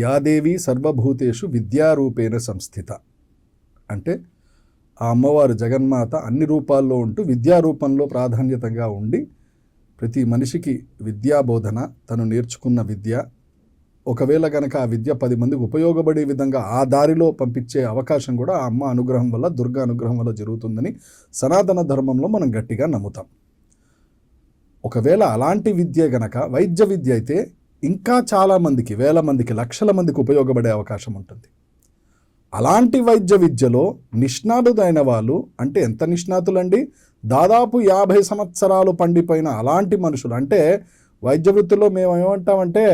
యాదేవి సర్వభూతేషు విద్యారూపేణ సంస్థిత. అంటే ఆ అమ్మవారు జగన్మాత అన్ని రూపాల్లో ఉంటూ విద్యారూపంలో ప్రాధాన్యతగా ఉండి ప్రతి మనిషికి విద్యాబోధన తను నేర్చుకున్న విద్య ఒకవేళ కనుక ఆ విద్య పది మందికి ఉపయోగపడే విధంగా ఆ దారిలో పంపించే అవకాశం కూడా ఆ అమ్మ అనుగ్రహం వల్ల దుర్గా అనుగ్రహం వల్ల జరుగుతుందని సనాతన ధర్మంలో మనం గట్టిగా నమ్ముతాం. ఒకవేళ అలాంటి విద్య గనక వైద్య విద్య అయితే ఇంకా చాలామందికి వేల మందికి లక్షల మందికి ఉపయోగపడే అవకాశం ఉంటుంది. అలాంటి వైద్య విద్యలో నిష్ణాతులైన వాళ్ళు అంటే ఎంత నిష్ణాతులండి? దాదాపు యాభై సంవత్సరాలు పండిపోయిన అలాంటి మనుషులు. అంటే వైద్య వృత్తిలో మేము ఏమంటామంటే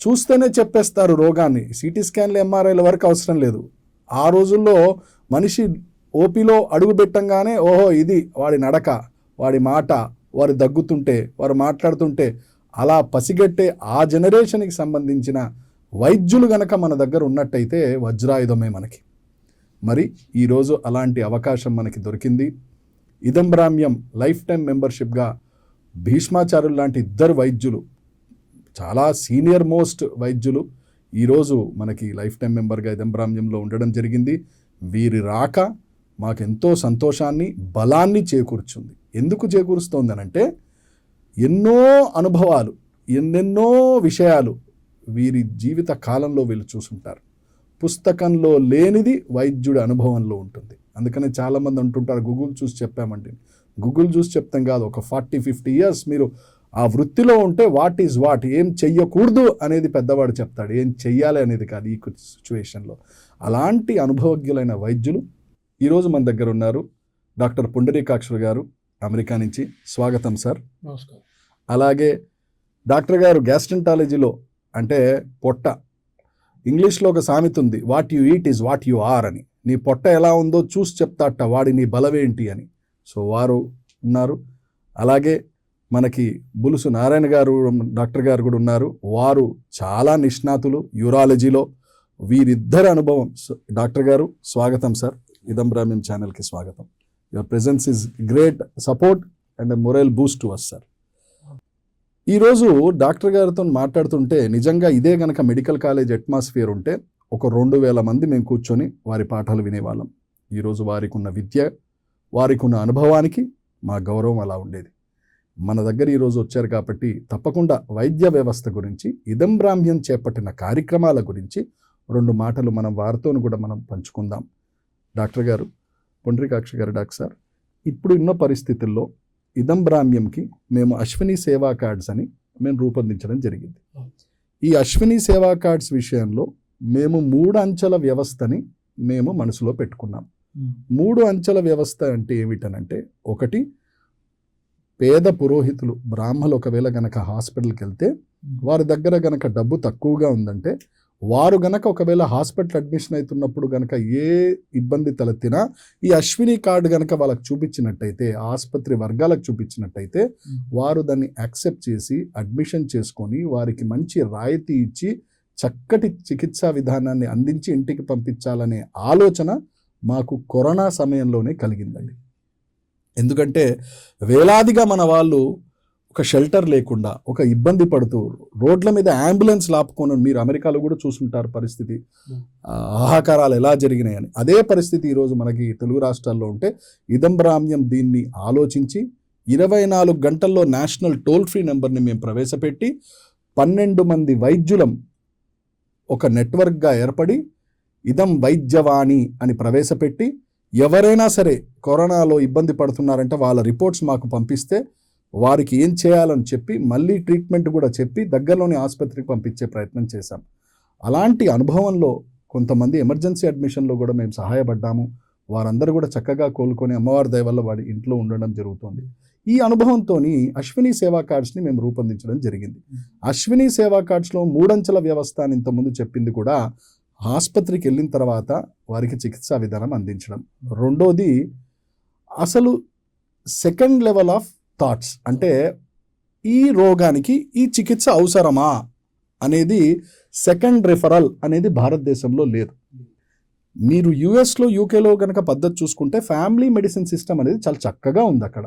చూస్తేనే చెప్పేస్తారు రోగాన్ని. సిటీ స్కాన్లు ఎంఆర్ఐల వరకు అవసరం లేదు. ఆ రోజుల్లో మనిషి ఓపీలో అడుగు పెట్టంగానే ఓహో ఇది వాడి నడక వాడి మాట వారు దగ్గుతుంటే వారు మాట్లాడుతుంటే అలా పసిగట్టే ఆ జనరేషన్కి సంబంధించిన వైద్యులు గనక మన దగ్గర ఉన్నట్టయితే వజ్రాయుధమే మనకి. మరి ఈరోజు అలాంటి అవకాశం మనకి దొరికింది. ఇదంబ్రామ్యం లైఫ్ టైం మెంబర్షిప్గా భీష్మాచార్యులు లాంటి ఇద్దరు వైద్యులు చాలా సీనియర్ మోస్ట్ వైద్యులు ఈరోజు మనకి లైఫ్ టైం మెంబర్గా ఇదంబ్రామ్యంలో ఉండడం జరిగింది. వీరి రాక మాకెంతో సంతోషాన్ని బలాన్ని చేకూర్చుంది. ఎందుకు చేకూరుస్తోంది అంటే ఎన్నో అనుభవాలు ఎన్నెన్నో విషయాలు వీరి జీవిత కాలంలో వీళ్ళు చూసుంటారు. పుస్తకంలో లేనిది వైద్యుడి అనుభవంలో ఉంటుంది. అందుకనే చాలామంది అంటుంటారు గూగుల్ చూసి చెప్పామంటే. గూగుల్ చూసి చెప్తాం కాదు ఒక ఫార్టీ ఫిఫ్టీ ఇయర్స్ మీరు ఆ వృత్తిలో ఉంటే వాట్ ఈజ్ వాట్ ఏం చెయ్యకూడదు అనేది పెద్దవాడు చెప్తాడు. ఏం చెయ్యాలి అనేది కాదు ఈ సిచ్యువేషన్లో. అలాంటి అనుభవజ్ఞులైన వైద్యులు ఈరోజు మన దగ్గర ఉన్నారు. డాక్టర్ పుండరీకాక్షులు గారు అమెరికా నుంచి. స్వాగతం సార్. నమస్కారం. అలాగే డాక్టర్ గారు గ్యాస్ట్రంటాలజీలో అంటే పొట్ట. ఇంగ్లీష్లో ఒక సామెత ఉంది what you eat is what you are అని. నీ పొట్ట ఎలా ఉందో చూసి చెప్తాట వాడి నీ బలమేంటి అని. సో వారు ఉన్నారు. అలాగే మనకి బులుసు నారాయణ గారు డాక్టర్ గారు కూడా ఉన్నారు. వారు చాలా నిష్ణాతులు యూరాలజీలో వీరిద్దరి అనుభవం. సో, డాక్టర్ గారు స్వాగతం సార్. ఇదంబ్రామ్యం ఛానల్కి స్వాగతం. Your presence is great support and moral boost to us sir. ఈరోజు డాక్టర్ గారితో మాట్లాడుతుంటే నిజంగా ఇదే గనక మెడికల్ కాలేజ్ అట్మాస్ఫియర్ ఉంటే ఒక రెండు వేల మంది మేము కూర్చొని వారి పాఠాలు వినేవాళ్ళం. ఈరోజు వారికి ఉన్న విద్య వారికి ఉన్న అనుభవానికి మా గౌరవం అలా ఉండేది. మన దగ్గర ఈరోజు వచ్చారు కాబట్టి తప్పకుండా వైద్య వ్యవస్థ గురించి ఇదం బ్రాహ్మ్యం చేపట్టిన కార్యక్రమాల గురించి రెండు మాటలు మనం వారితో కూడా మనం పంచుకుందాం. డాక్టర్ గారు పుండ్రికాక్ష గారు డాక్టర్ సార్ ఇప్పుడు ఉన్న పరిస్థితుల్లో ఇదం బ్రాహ్మ్యంకి మేము అశ్విని సేవా కార్డ్స్ అని మేము రూపొందించడం జరిగింది. ఈ అశ్విని సేవా కార్డ్స్ విషయంలో మేము మూడు అంచెల వ్యవస్థని మేము మనసులో పెట్టుకున్నాం. మూడు అంచెల వ్యవస్థ అంటే ఏమిటనంటే ఒకటి పేద పురోహితులు బ్రాహ్మలు ఒకవేళ గనక హాస్పిటల్కి వెళ్తే వారి దగ్గర గనక డబ్బు తక్కువగా ఉందంటే వారు గనక ఒకవేళ హాస్పిటల్ అడ్మిషన్ అవుతున్నప్పుడు గనక ఏ ఇబ్బంది తలెత్తినా ఈ అశ్విని కార్డు గనక వాళ్ళకి చూపించినట్టయితే ఆసుపత్రి వర్గాలకు చూపించినట్టయితే వారు దాన్ని యాక్సెప్ట్ చేసి అడ్మిషన్ చేసుకొని వారికి మంచి రాయితీ ఇచ్చి చక్కటి చికిత్సా విధానాన్ని అందించి ఇంటికి పంపించాలనే ఆలోచన మాకు కరోనా సమయంలోనే కలిగిందండి. ఎందుకంటే వేలాదిగా మన వాళ్ళు ఒక షెల్టర్ లేకుండా ఒక ఇబ్బంది పడుతూ రోడ్ల మీద అంబులెన్స్ లాపుకొని మీరు అమెరికాలో కూడా చూసుంటారు పరిస్థితి. ఆహాకారాలు ఎలా జరిగినాయని. అదే పరిస్థితి ఈరోజు మనకి తెలుగు రాష్ట్రాల్లో ఉంటే ఇదంబ్రామ్యం దీన్ని ఆలోచించి ఇరవై నాలుగు గంటల్లో నేషనల్ టోల్ ఫ్రీ నెంబర్ని మేము ప్రవేశపెట్టి పన్నెండు మంది వైద్యులం ఒక నెట్వర్క్గా ఏర్పడి ఇదం వైద్యవాణి అని ప్రవేశపెట్టి ఎవరైనా సరే కరోనాలో ఇబ్బంది పడుతున్నారంటే వాళ్ళ రిపోర్ట్స్ మాకు పంపిస్తే వారికి ఏం చేయాలని చెప్పి మళ్ళీ ట్రీట్మెంట్ కూడా చెప్పి దగ్గరలోని ఆసుపత్రికి పంపించే ప్రయత్నం చేశాం. అలాంటి అనుభవంలో కొంతమంది ఎమర్జెన్సీ అడ్మిషన్లో కూడా మేము సహాయపడ్డాము. వారందరూ కూడా చక్కగా కోలుకొని అమ్మవారి దయ వల్ల వాడి ఇంట్లో ఉండడం జరుగుతుంది. ఈ అనుభవంతో అశ్విని సేవా కార్డ్స్ని మేము రూపొందించడం జరిగింది. అశ్విని సేవా కార్డ్స్లో మూడంచెల వ్యవస్థ అని ఇంతకుముందు చెప్పింది కూడా ఆసుపత్రికి వెళ్ళిన తర్వాత వారికి చికిత్సా విధానం అందించడం. రెండోది అసలు సెకండ్ లెవెల్ ఆఫ్ థాట్స్ అంటే ఈ రోగానికి ఈ చికిత్స అవసరమా అనేది సెకండ్ రిఫరల్ అనేది భారతదేశంలో లేదు. మీరు యుఎస్లో యూకేలో కనుక పద్ధతి చూసుకుంటే ఫ్యామిలీ మెడిసిన్ సిస్టమ్ అనేది చాలా చక్కగా ఉంది అక్కడ.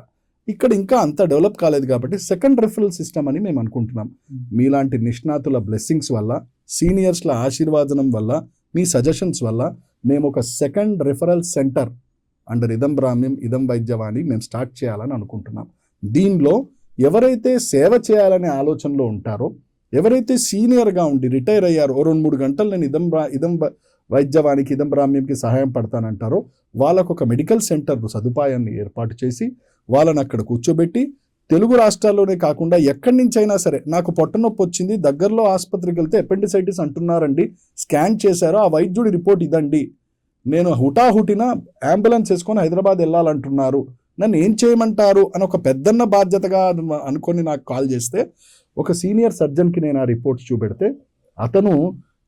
ఇక్కడ ఇంకా అంత డెవలప్ కాలేదు కాబట్టి సెకండ్ రెఫరల్ సిస్టమ్ అని మేము అనుకుంటున్నాం. మీలాంటి నిష్ణాతుల బ్లెస్సింగ్స్ వల్ల సీనియర్స్ల ఆశీర్వాదనం వల్ల మీ సజెషన్స్ వల్ల మేము ఒక సెకండ్ రెఫరల్ సెంటర్ అండర్ ఇదం బ్రాహ్మ్యం ఇదం వైద్యవాణి మేము స్టార్ట్ చేయాలని అనుకుంటున్నాం. దీనిలో ఎవరైతే సేవ చేయాలనే ఆలోచనలో ఉంటారో ఎవరైతే సీనియర్గా ఉండి రిటైర్ అయ్యారో ఓ రెండు మూడు గంటలు నేను ఇదం బ్రా ఇదం వైద్యవానికి ఇదం బ్రాహ్మ్యంకి సహాయం పడతానంటారో వాళ్ళకు ఒక మెడికల్ సెంటర్ సదుపాయాన్ని ఏర్పాటు చేసి వాళ్ళని అక్కడ కూర్చోబెట్టి తెలుగు రాష్ట్రాల్లోనే కాకుండా ఎక్కడి నుంచైనా అయినా సరే నాకు పొట్టనొప్పి వచ్చింది దగ్గరలో ఆసుపత్రికి వెళ్తే అపెండిసైటిస్ అంటున్నారండి స్కాన్ చేశారో ఆ వైద్యుడి రిపోర్ట్ ఇదండి. నేను హుటాహుటిన అంబులెన్స్ వేసుకొని హైదరాబాద్ వెళ్ళాలంటున్నారు. నన్ను ఏం చేయమంటారు అని ఒక పెద్దన్న బాధ్యతగా అనుకొని నాకు కాల్ చేస్తే ఒక సీనియర్ సర్జన్కి నేను ఆ రిపోర్ట్స్ చూపెడితే అతను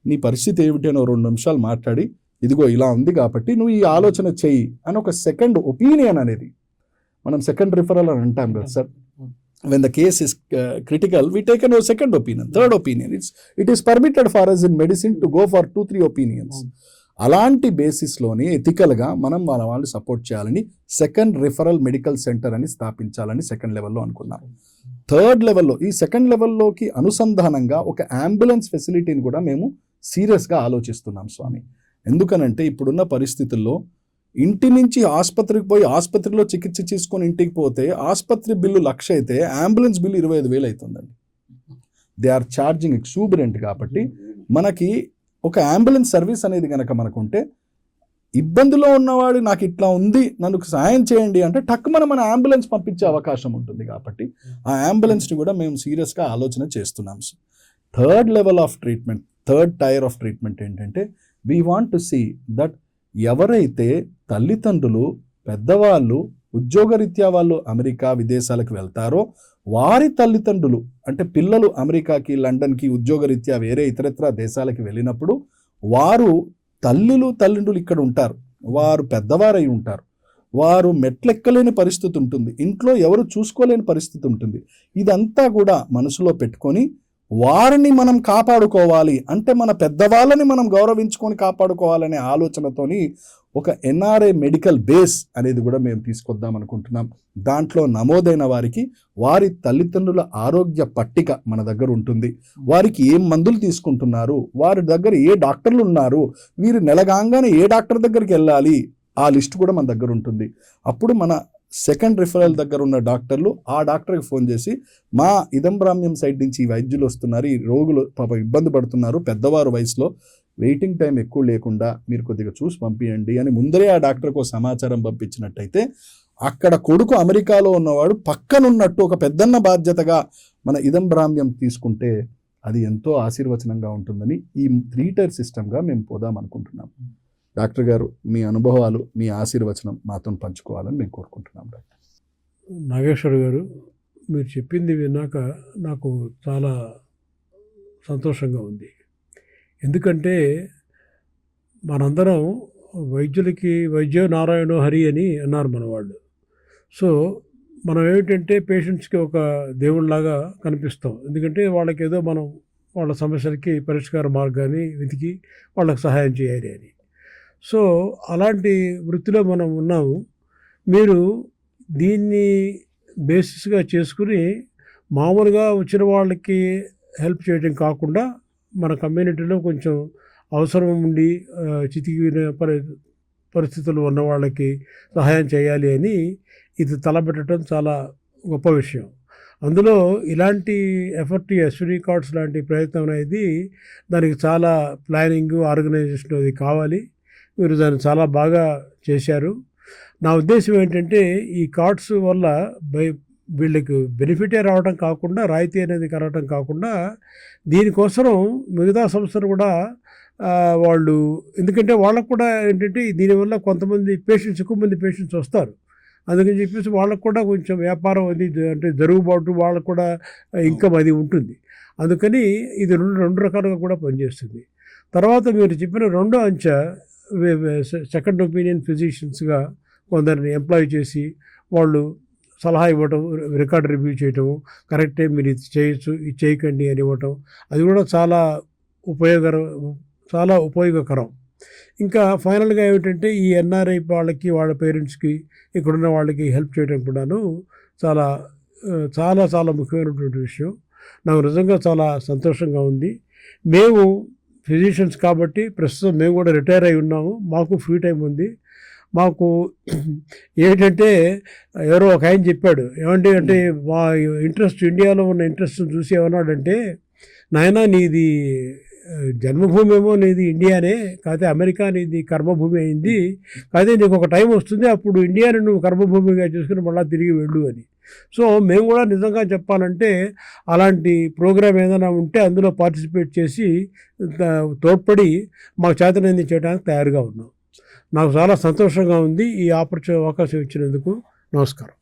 నీ పరిస్థితి ఏమిటి అని రెండు నిమిషాలు మాట్లాడి ఇదిగో ఇలా ఉంది కాబట్టి నువ్వు ఈ ఆలోచన చెయ్యి అని ఒక సెకండ్ ఒపీనియన్ అనేది మనం సెకండ్ రిఫరల్ అని అంటాం కదా sir. When the case is critical we take an second opinion third opinion it's it is permitted for us in medicine to go for two three opinions అలాంటి బేసిస్లోనే ఎథికల్గా మనం వాళ్ళ వాళ్ళు సపోర్ట్ చేయాలని సెకండ్ రిఫరల్ మెడికల్ సెంటర్ అని స్థాపించాలని second లెవెల్లో అనుకున్నాము third లెవెల్లో ఈ సెకండ్ లెవెల్లోకి అనుసంధానంగా ఒక అంబులెన్స్ ఫెసిలిటీని కూడా మేము సీరియస్గా ఆలోచిస్తున్నాం స్వామి. ఎందుకనంటే ఇప్పుడున్న పరిస్థితుల్లో ఇంటి నుంచి ఆసుపత్రికి పోయి ఆసుపత్రిలో చికిత్స తీసుకొని ఇంటికి పోతే ఆసుపత్రి బిల్లు లక్ష అయితే అంబులెన్స్ బిల్లు ఇరవై ఐదు వేలు అవుతుందండి. దే ఆర్ ఛార్జింగ్ ఎక్సూబరెంట్ కాబట్టి మనకి ఒక అంబులెన్స్ సర్వీస్ అనేది కనుక మనకుంటే ఇబ్బందిలో ఉన్నవాడు నాకు ఇట్లా ఉంది నన్ను సాయం చేయండి అంటే టక్కుమన మన అంబులెన్స్ పంపించే అవకాశం ఉంటుంది కాబట్టి ఆ అంబులెన్స్ని కూడా మేము సీరియస్గా ఆలోచన చేస్తున్నాం third level of treatment third tier of treatment ఏంటంటే we want to see that ఎవరైతే తల్లిదండ్రులు పెద్దవాళ్ళు ఉద్యోగరీత్యా వాళ్ళు అమెరికా విదేశాలకు వెళ్తారో వారి తల్లిదండ్రులు అంటే పిల్లలు అమెరికాకి లండన్కి ఉద్యోగరీత్యా వేరే ఇతరత్ర దేశాలకి వెళ్ళినప్పుడు వారు తల్లులు తల్లిదండ్రులు ఇక్కడ ఉంటారు. వారు పెద్దవారై ఉంటారు. వారు మెట్లెక్కలేని పరిస్థితి ఉంటుంది. ఇంట్లో ఎవరు చూసుకోలేని పరిస్థితి ఉంటుంది. ఇదంతా కూడా మనసులో పెట్టుకొని వారిని మనం కాపాడుకోవాలి. అంటే మన పెద్దవాళ్ళని మనం గౌరవించుకొని కాపాడుకోవాలనే ఆలోచనతోని ఒక ఎన్ఆర్ఐ మెడికల్ బేస్ అనేది కూడా మేము తీసుకొద్దాం అనుకుంటున్నాం. దాంట్లో నమోదైన వారికి వారి తల్లిదండ్రుల ఆరోగ్య పట్టిక మన దగ్గర ఉంటుంది. వారికి ఏం మందులు తీసుకుంటున్నారు? వారి దగ్గర ఏ డాక్టర్లు ఉన్నారు? వీరు నెలగాంగానే ఏ డాక్టర్ దగ్గరికి వెళ్ళాలి? ఆ లిస్ట్ కూడా మన దగ్గర ఉంటుంది. అప్పుడు మన సెకండ్ రిఫరల్ దగ్గర ఉన్న డాక్టర్లు ఆ డాక్టర్కి ఫోన్ చేసి మా ఇదంబ్రామ్యం సైడ్ నుంచి ఈ వైద్యులు వస్తున్నారు ఈ రోగులు పాప ఇబ్బంది పడుతున్నారు పెద్దవారు వయసులో వెయిటింగ్ టైం ఎక్కువ లేకుండా మీరు కొద్దిగా చూసి పంపించండి అని ముందరే ఆ డాక్టర్కు సమాచారం పంపించినట్టయితే అక్కడ కొడుకు అమెరికాలో ఉన్నవాడు పక్కనున్నట్టు ఒక పెద్దన్న బాధ్యతగా మన ఇదంబ్రామ్యం తీసుకుంటే అది ఎంతో ఆశీర్వచనంగా ఉంటుందని ఈ త్రీ టైర్ సిస్టమ్గా మేము పోదాం అనుకుంటున్నాం. డాక్టర్ గారు మీ అనుభవాలు మీ ఆశీర్వచనం మాతో పంచుకోవాలని మేము కోరుకుంటున్నాం డాక్టర్. నాగేశ్వర్ గారు మీరు చెప్పింది విన్నాక నాకు చాలా సంతోషంగా ఉంది. ఎందుకంటే మనందరం వైద్యులకి వైద్య నారాయణ హరి అని అన్నారు మన వాళ్ళు సో మనం ఏమిటంటే పేషెంట్స్కి ఒక దేవుళ్ళలాగా కనిపిస్తాం. ఎందుకంటే వాళ్ళకి ఏదో మనం వాళ్ళ సమస్యలకి పరిష్కార మార్గాన్ని వెతికి వాళ్ళకి సహాయం చేయాలి అని. సో అలాంటి వృత్తిలో మనం ఉన్నాము. మీరు దీన్ని బేసిస్గా చేసుకుని మామూలుగా వచ్చిన వాళ్ళకి హెల్ప్ చేయడం కాకుండా మన కమ్యూనిటీలో కొంచెం అవసరం ఉండి ఆ, చితికిన పరి పరిస్థితులు ఉన్న వాళ్ళకి సహాయం చేయాలి అని ఇది తలపెట్టడం చాలా గొప్ప విషయం. అందులో ఇలాంటి ఎఫర్ట్ అశ్విని కార్డ్స్ లాంటి ప్రయత్నం అనేది దానికి చాలా ప్లానింగ్ ఆర్గనైజేషన్ అది కావాలి. మీరు దాన్ని చాలా బాగా చేశారు. నా ఉద్దేశం ఏంటంటే ఈ కార్డ్స్ వల్ల బై వీళ్ళకి బెనిఫిటే రావడం కాకుండా రాయితీ అనేది కలవటం కాకుండా దీనికోసం మిగతా సంస్థలు కూడా వాళ్ళు ఎందుకంటే వాళ్ళకు కూడా ఏంటంటే దీనివల్ల కొంతమంది పేషెంట్స్ ఎక్కువ మంది పేషెంట్స్ వస్తారు. అందుకని చెప్పేసి వాళ్ళకు కూడా కొంచెం వ్యాపారం అది అంటే జరుగుబాటు వాళ్ళకు కూడా ఇన్కమ్ అది ఉంటుంది. అందుకని ఇది రెండు రెండు రకాలుగా కూడా పనిచేస్తుంది. తర్వాత మీరు చెప్పిన రెండో అంచె సెకండ్ ఒపీనియన్ ఫిజిషియన్స్గా కొందరిని ఎంప్లాయ్ చేసి వాళ్ళు సలహా ఇవ్వటం రికార్డ్ రివ్యూ చేయటం కరెక్టే మీరు ఇది చేయొచ్చు ఇది చేయకండి అని ఇవ్వటం అది కూడా చాలా ఉపయోగకరం చాలా ఉపయోగకరం. ఇంకా ఫైనల్గా ఏమిటంటే ఈ ఎన్ఆర్ఐ వాళ్ళకి వాళ్ళ పేరెంట్స్కి ఇక్కడున్న వాళ్ళకి హెల్ప్ చేయడం కూడాను చాలా చాలా చాలా ముఖ్యమైనటువంటి విషయం. నాకు నిజంగా చాలా సంతోషంగా ఉంది. మేము ఫిజిషియన్స్ కాబట్టి ప్రస్తుతం మేము కూడా రిటైర్ అయి ఉన్నాము. మాకు ఫ్రీ టైం ఉంది. మాకు ఏంటంటే ఎవరో ఒక ఆయన చెప్పాడు. ఏమంటే అంటే మా ఇంట్రెస్ట్ ఇండియాలో ఉన్న ఇంట్రెస్ట్ చూసి ఏమన్నాడంటే నాయనా నీది జన్మభూమి ఏమో నీది ఇండియానే కాకపోతే అమెరికా నీది కర్మభూమి అయింది. కాకపోతే నీకు ఒక టైం వస్తుంది అప్పుడు ఇండియాని నువ్వు కర్మభూమిగా చేసుకుని మళ్ళీ తిరిగి వెళ్ళు అని. సో మేము కూడా నిజంగా చెప్పాలంటే అలాంటి ప్రోగ్రామ్ ఏదైనా ఉంటే అందులో పార్టిసిపేట్ చేసి తోడ్పడి మాకు చేతనైంది చేయడానికి తయారుగా ఉన్నాం. నాకు చాలా సంతోషంగా ఉంది ఈ ఆపర్చు అవకాశం ఇచ్చినందుకు నమస్కారం.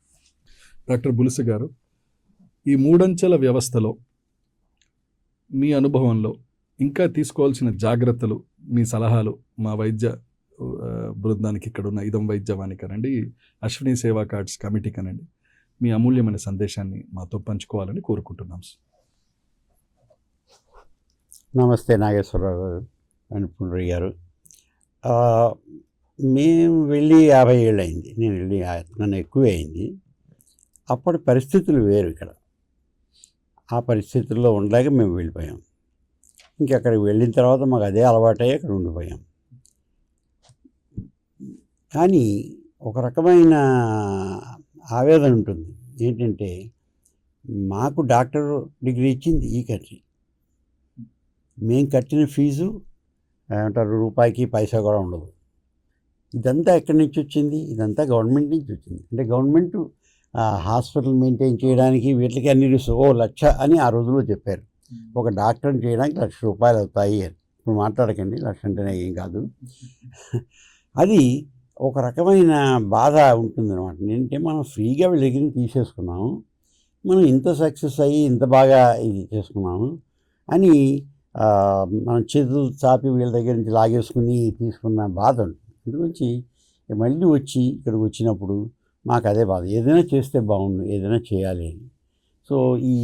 డాక్టర్ బులుసు గారు ఈ మూడంచెల వ్యవస్థలో మీ అనుభవంలో ఇంకా తీసుకోవాల్సిన జాగ్రత్తలు మీ సలహాలు మా వైద్య బృందానికి ఇక్కడ ఉన్న ఇదం వైద్యవానికి అనండి అశ్విని సేవా కార్డ్స్ కమిటీ కనండి మీ అమూల్యమైన సందేశాన్ని మాతో పంచుకోవాలని కోరుకుంటున్నాం నమస్తే నాగేశ్వరరావు గారు అనుపుండ్రి గారు. మేము వెళ్ళి యాభై ఏళ్ళు అయింది నేను వెళ్ళి ఆ- నన్ను ఎక్కువే అయింది అప్పటి పరిస్థితులు వేరు ఇక్కడ. ఆ పరిస్థితుల్లో ఉండలేక మేము వెళ్ళిపోయాం. ఇంకా అక్కడికి వెళ్ళిన తర్వాత మాకు అదే అలవాటయ్యి అక్కడ ఉండిపోయాం. కానీ ఒక రకమైన ఆవేదన ఉంటుంది. ఏంటంటే మాకు డాక్టర్ డిగ్రీ ఇచ్చింది ఈ కంట్రీ మేము కట్టిన ఫీజు ఏమంటారు రూపాయికి పైసా కూడా ఉండదు. ఇదంతా ఎక్కడి నుంచి వచ్చింది? ఇదంతా గవర్నమెంట్ నుంచి వచ్చింది. అంటే గవర్నమెంట్ హాస్పిటల్ మెయింటైన్ చేయడానికి వీటికి అన్ని రిసు- ఓ లక్ష అని ఆ రోజుల్లో చెప్పారు. ఒక డాక్టర్ని చేయడానికి లక్ష రూపాయలు అవుతాయి అని. ఇప్పుడు మాట్లాడకండి లక్ష అంటేనే ఏం కాదు. అది ఒక రకమైన బాధ ఉంటుంది అనమాట ఏంటంటే మనం ఫ్రీగా వీళ్ళ దగ్గర తీసేసుకున్నాము. మనం ఇంత సక్సెస్ అయ్యి ఇంత బాగా ఇది చేసుకున్నాము అని మనం చేతులు చాపి వీళ్ళ దగ్గర నుంచి లాగేసుకుని తీసుకున్న బాధ ఉంటుంది. అందుగురించి మళ్ళీ వచ్చి ఇక్కడికి వచ్చినప్పుడు మాకు అదే బాధ. ఏదైనా చేస్తే బాగుండు ఏదైనా చేయాలి అని. సో ఈ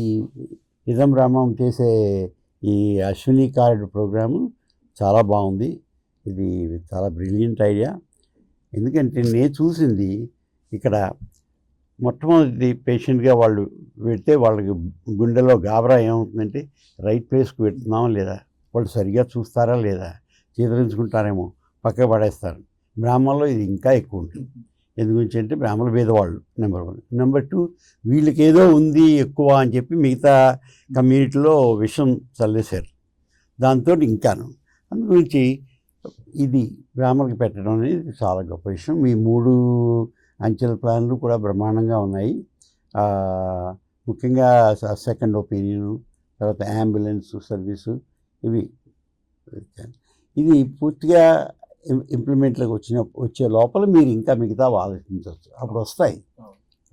ఇదం రామం చేసే ఈ అశ్విని కార్డ్ ప్రోగ్రాము చాలా బాగుంది. ఇది చాలా బ్రిలియంట్ ఐడియా. ఎందుకంటే నేను చూసింది ఇక్కడ మొట్టమొదటి పేషెంట్గా వాళ్ళు పెడితే వాళ్ళకి గుండెలో గాబరా ఏమవుతుందంటే రైట్ ప్లేస్కి పెడుతున్నామా లేదా? వాళ్ళు సరిగ్గా చూస్తారా లేదా? చీదరించుకుంటారేమో పక్క పడేస్తారు. బ్రాహ్మణలో ఇది ఇంకా ఎక్కువ ఉంటుంది. ఎందుగురించి అంటే బ్రాహ్మణ భేదవాళ్ళు నెంబర్ వన్ నెంబర్ టూ వీళ్ళకి ఏదో ఉంది ఎక్కువ అని చెప్పి మిగతా కమ్యూనిటీలో విషం చల్లేశారు. దాంతో ఇంకాను. అందుగురించి ఇది బ్రాహ్మణకి పెట్టడం అనేది చాలా గొప్ప విషయం. మీ మూడు అంచెల ప్లాన్లు కూడా బ్రహ్మాండంగా ఉన్నాయి. ముఖ్యంగా సెకండ్ ఒపీనియన్ తర్వాత అంబులెన్స్ సర్వీసు ఇవి. ఇది పూర్తిగా ఇంప్లిమెంట్లోకి వచ్చిన వచ్చే లోపల మీరు ఇంకా మిగతా ఆలోచించవచ్చు. అప్పుడు వస్తాయి.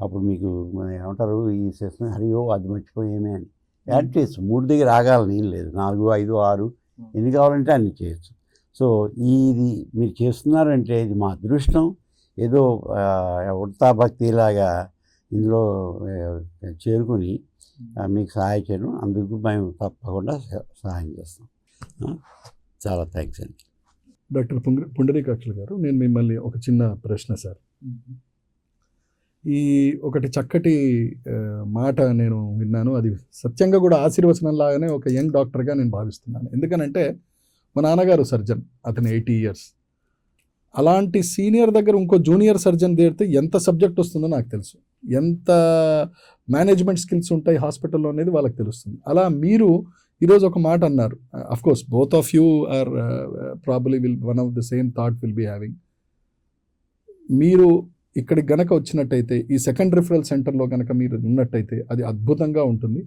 అప్పుడు మీకు మన ఏమంటారు ఈ సెషన్ హరియో అది మర్చిపోయేమే అని. యాడ్ చేయొచ్చు మూడు దగ్గర ఆగాలని ఏం లేదు. నాలుగు ఐదు ఆరు ఎన్ని కావాలంటే అన్ని చేయొచ్చు. సో ఇది మీరు చేస్తున్నారంటే ఇది మా అదృష్టం. ఏదో ఆ, ఉడతా భక్తిలాగా ఇందులో చేరుకుని మీకు సహాయం చేయడం అందుకు మేము తప్పకుండా సహ- సహాయం చేస్తాం. చాలా థ్యాంక్స్ అండి. డాక్టర్ పుంగ పుండరీకాక్షులు గారు నేను మిమ్మల్ని ఒక చిన్న ప్రశ్న సార్. ఈ ఒకటి చక్కటి మాట నేను విన్నాను. అది సత్యంగా కూడా ఆశీర్వచనం లాగానే ఒక యంగ్ డాక్టర్గా నేను భావిస్తున్నాను. ఎందుకనంటే మా నాన్నగారు సర్జన్ అతను ఎయిటీ ఇయర్స్. అలాంటి సీనియర్ దగ్గర ఇంకో జూనియర్ సర్జన్ చేరితే ఎంత సబ్జెక్ట్ వస్తుందో నాకు తెలుసు. ఎంత మేనేజ్మెంట్ స్కిల్స్ ఉంటాయి హాస్పిటల్లో అనేది వాళ్ళకి తెలుస్తుంది. అలా మీరు ఈరోజు ఒక మాట అన్నారు. Course both of you are probably will one of the same thought will be having మీరు ఇక్కడికి గనక వచ్చినట్టయితే ఈ సెకండ్ రిఫరల్ సెంటర్లో గనక మీరు ఉన్నట్టయితే అది అద్భుతంగా ఉంటుంది.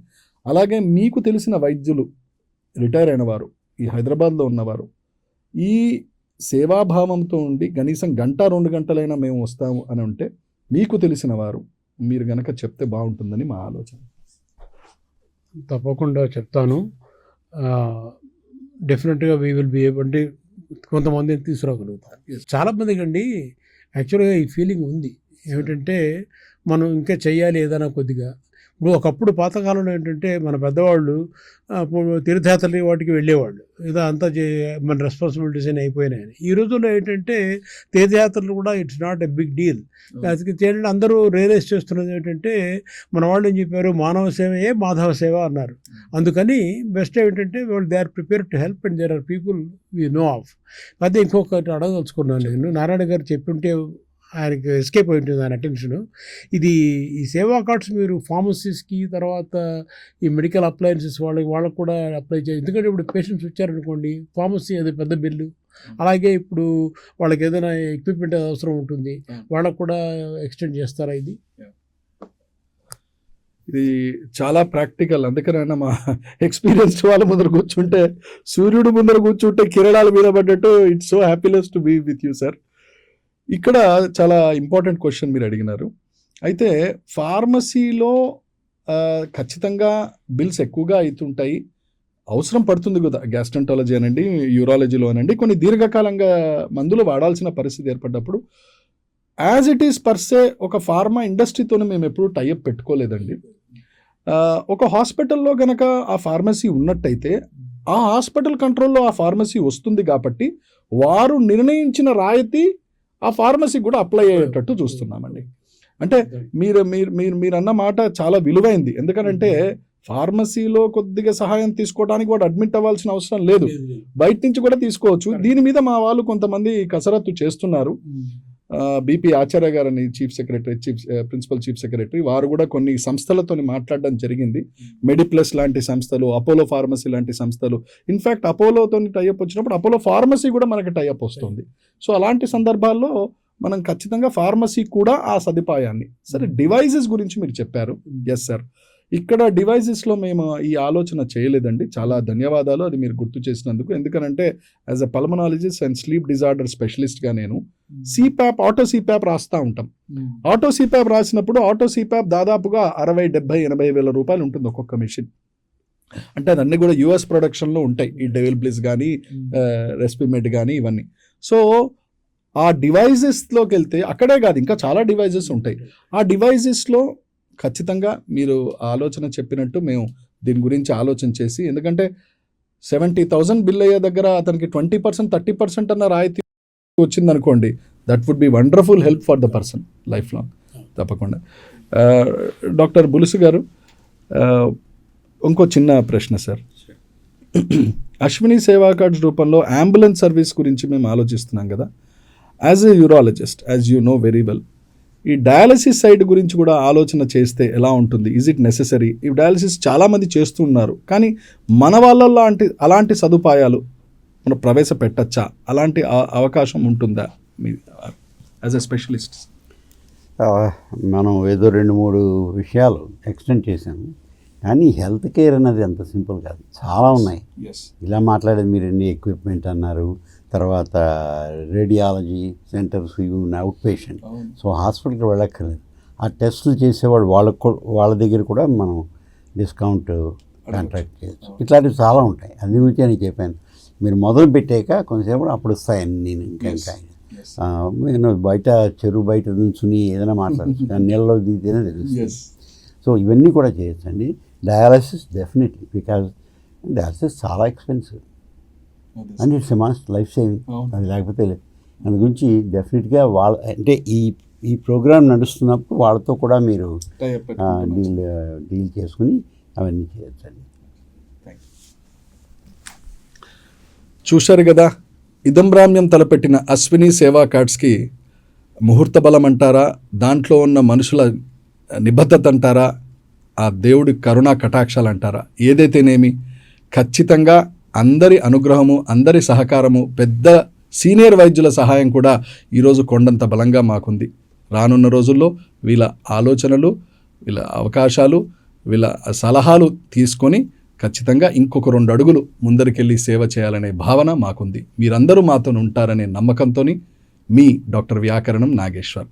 అలాగే మీకు తెలిసిన వైద్యులు రిటైర్ అయిన వారు ఈ హైదరాబాద్లో ఉన్నవారు. ఈ సేవాభావంతో ఉండి కనీసం గంట రెండు గంటలైనా మేము వస్తాము అని ఉంటే మీకు తెలిసిన వారు మీరు గనక చెప్తే బాగుంటుందని మా ఆలోచన. తప్పకుండా చెప్తాను. డెఫినెట్గా వీ విల్ బి అంటే కొంతమందిని తీసుకురాగలుగుతాం. చాలామందికి అండి యాక్చువల్గా ఈ ఫీలింగ్ ఉంది. ఏమిటంటే మనం ఇంకా చెయ్యాలి ఏదైనా కొద్దిగా. ఇప్పుడు ఒకప్పుడు పాతకాలంలో ఏంటంటే మన పెద్దవాళ్ళు తీర్థయాత్రలకి వాటికి వెళ్ళేవాళ్ళు. ఏదో అంతా చే మన రెస్పాన్సిబిలిటీస్ అని. అయిపోయినాయని ఈ రోజుల్లో ఏంటంటే తీర్థయాత్రలు కూడా it's not a big deal అది ఏంటంటే అందరూ రియలైజ్ చేస్తున్నది ఏంటంటే మన వాళ్ళు ఏం చెప్పారు? మానవ సేవయే మాధవ సేవ అన్నారు. అందుకని బెస్ట్ ఏంటంటే వాళ్ళు they are prepare to help and there are people we know of అదే ఇంకొకటి అడగదలుచుకున్నాను నేను. నారాయణ గారు చెప్తుంటే ఆయనకి ఎస్కేప్ అయి ఉంటుంది ఆయన అటెన్షన్ ఇది ఈ సేవా కార్డ్స్ మీరు ఫార్మసీస్కి తర్వాత ఈ మెడికల్ అప్లయన్సెస్ వాళ్ళకి వాళ్ళకి కూడా అప్లై చేయాలి. ఎందుకంటే ఇప్పుడు పేషెంట్స్ వచ్చారనుకోండి ఫార్మసీ అది పెద్ద బిల్లు. అలాగే ఇప్పుడు వాళ్ళకి ఏదైనా ఎక్విప్మెంట్ అవసరం ఉంటుంది వాళ్ళకు కూడా ఎక్స్టెండ్ చేస్తారా ఇది? ఇది చాలా ప్రాక్టికల్ అందుకనైనా మా ఎక్స్పీరియన్స్డ్ వాళ్ళ ముందర కూర్చుంటే సూర్యుడు ముందర కూర్చుంటే కిరణాలు మీద పడ్డట్టు it's so happiness to be with you sir ఇక్కడ చాలా ఇంపార్టెంట్ క్వశ్చన్ మీరు అడిగినారు. అయితే ఫార్మసీలో ఖచ్చితంగా బిల్స్ ఎక్కువగా అవుతుంటాయి. అవసరం పడుతుంది కదా గ్యాస్ట్రంటాలజీ అనండి యూరాలజీలో అనండి కొన్ని దీర్ఘకాలంగా మందులు వాడాల్సిన పరిస్థితి ఏర్పడ్డప్పుడు. As it is per se pharma ఇండస్ట్రీతోనే మేము ఎప్పుడూ టైఅప్ పెట్టుకోలేదండి. ఒక హాస్పిటల్లో గనక ఆ ఫార్మసీ ఉన్నట్టయితే ఆ హాస్పిటల్ కంట్రోల్లో ఆ ఫార్మసీ వస్తుంది కాబట్టి వారు నిర్ణయించిన రాయితీ ఆ ఫార్మసీ కూడా అప్లై అయ్యేటట్టు చూస్తున్నామండి. అంటే మీరు మీరు మీరు మీరు అన్న మాట చాలా విలువైంది. ఎందుకనంటే ఫార్మసీలో కొద్దిగా సహాయం తీసుకోవడానికి వాడు అడ్మిట్ అవ్వాల్సిన అవసరం లేదు. బయట నుంచి కూడా తీసుకోవచ్చు. దీని మీద మా వాళ్ళు కొంతమంది కసరత్తు చేస్తున్నారు. బీపీ ఆచార్య గారని chief secretary chief principal chief secretary వారు కూడా కొన్ని సంస్థలతో మాట్లాడడం జరిగింది. మెడిప్లస్ లాంటి సంస్థలు అపోలో ఫార్మసీ లాంటి సంస్థలు. ఇన్ఫాక్ట్ అపోలోతో టైఅప్ వచ్చినప్పుడు అపోలో ఫార్మసీ కూడా మనకి టైఅప్ వస్తుంది. సో అలాంటి సందర్భాల్లో మనం ఖచ్చితంగా ఫార్మసీ కూడా ఆ సదుపాయాన్ని సరే డివైజెస్ గురించి మీరు చెప్పారు. ఎస్ సార్ ఇక్కడ డివైజెస్లో మేము ఈ ఆలోచన చేయలేదండి. చాలా ధన్యవాదాలు. అది మీరు గుర్తు చేసినందుకు. ఎందుకనంటే as a pulmonologist and sleep disorder స్పెషలిస్ట్గా నేను సిప్యాప్ ఆటో సిప్యాప్ రాస్తా ఉంటాం. ఆటో సిప్యాప్ రాసినప్పుడు ఆటో సిప్యాప్ దాదాపుగా అరవై డెబ్బై ఎనభై వేల రూపాయలు ఉంటుంది ఒక్కొక్క మిషన్ అంటే అదన్నీ కూడా యుఎస్ ప్రొడక్షన్లో ఉంటాయి. ఈ డెవిల్ బ్లిస్ కానీ రెస్పిమెడ్ కానీ ఇవన్నీ. సో ఆ డివైజెస్లోకి వెళ్తే అక్కడే కాదు ఇంకా చాలా డివైజెస్ ఉంటాయి. ఆ డివైజెస్లో ఖచ్చితంగా మీరు ఆలోచన చెప్పినట్టు మేము దీని గురించి ఆలోచన చేసి ఎందుకంటే సెవెంటీ థౌజండ్ బిల్ అయ్యే దగ్గర అతనికి ట్వంటీ పర్సెంట్ థర్టీ పర్సెంట్ అన్న రాయితీ వచ్చిందనుకోండి that would be wonderful help for the person life long తప్పకుండా డాక్టర్ బులుసు గారు ఇంకో చిన్న ప్రశ్న సార్. అశ్విని సేవా కార్డ్స్ రూపంలో అంబులెన్స్ సర్వీస్ గురించి మేము ఆలోచిస్తున్నాం కదా. As a urologist as you know very well ఈ డయాలసిస్ సైడ్ గురించి కూడా ఆలోచన చేస్తే ఎలా ఉంటుంది? ఈజ్ ఇట్ నెససరీ ఈ డయాలసిస్ చాలామంది చేస్తున్నారు కానీ మన వాళ్ళల్లో అంటే అలాంటి సదుపాయాలు మనం ప్రవేశపెట్టచ్చా? అలాంటి అవకాశం ఉంటుందా? మీ యాజ్ ఎ స్పెషలిస్ట్ మనం ఏదో రెండు మూడు విషయాలు ఎక్స్టెండ్ చేసాము కానీ హెల్త్ కేర్ అనేది అంత సింపుల్ కాదు. చాలా ఉన్నాయి. ఎస్ ఇలా మాట్లాడేది మీరు ఎన్ని ఎక్విప్మెంట్ అన్నారు? తర్వాత రేడియాలజీ సెంటర్స్ ఇవి అవుట్ పేషెంట్ సో హాస్పిటల్కి వెళ్ళక్కర్లేదు. ఆ టెస్టులు చేసేవాడు వాళ్ళకు వాళ్ళ దగ్గర కూడా మనం డిస్కౌంట్ కాంట్రాక్ట్ చేయొచ్చు. ఇట్లాంటివి చాలా ఉంటాయి. అందు గురించి నేను చెప్పాను. మీరు మొదలు పెట్టాక కొంతసేపు అప్పుడు వస్తాయి అన్ని ఇంకా ఇంకా. నేను బయట చెరువు బయట నుంచుని ఏదైనా మాట్లాడచ్చు. కానీ నీళ్ళలో దిగితేనే తెలుస్తుంది. సో ఇవన్నీ కూడా చేయొచ్చండి. డయాలసిస్ డెఫినెట్లీ బికాజ్ డయాలసిస్ చాలా expensive and it's must life saving. అది లేకపోతే లేదు. అందు గురించి డెఫినెట్గా వాళ్ళ అంటే ఈ ఈ ప్రోగ్రామ్ నడుస్తున్నప్పుడు వాళ్ళతో కూడా మీరు డీల్ డీల్ చేసుకుని అవన్నీ చేయొచ్చండి. చూశారు కదా ఇదంబ్రామ్యం తలపెట్టిన అశ్విని సేవా కార్డ్స్కి ముహూర్త బలం అంటారా దాంట్లో ఉన్న మనుషుల నిబద్ధత అంటారా ఆ దేవుడి కరుణా కటాక్షాలు అంటారా ఏదైతేనేమి ఖచ్చితంగా అందరి అనుగ్రహము అందరి సహకారము పెద్ద సీనియర్ వైద్యుల సహాయం కూడా ఈరోజు కొండంత బలంగా మాకుంది. రానున్న రోజుల్లో వీళ్ళ ఆలోచనలు వీళ్ళ అవకాశాలు వీళ్ళ సలహాలు తీసుకొని ఖచ్చితంగా ఇంకొక రెండు అడుగులు ముందరికెళ్ళి సేవ చేయాలనే భావన మాకుంది. మీరందరూ మాతో ఉంటారనే నమ్మకంతోని మీ డాక్టర్ వ్యాకరణం నాగేశ్వర్.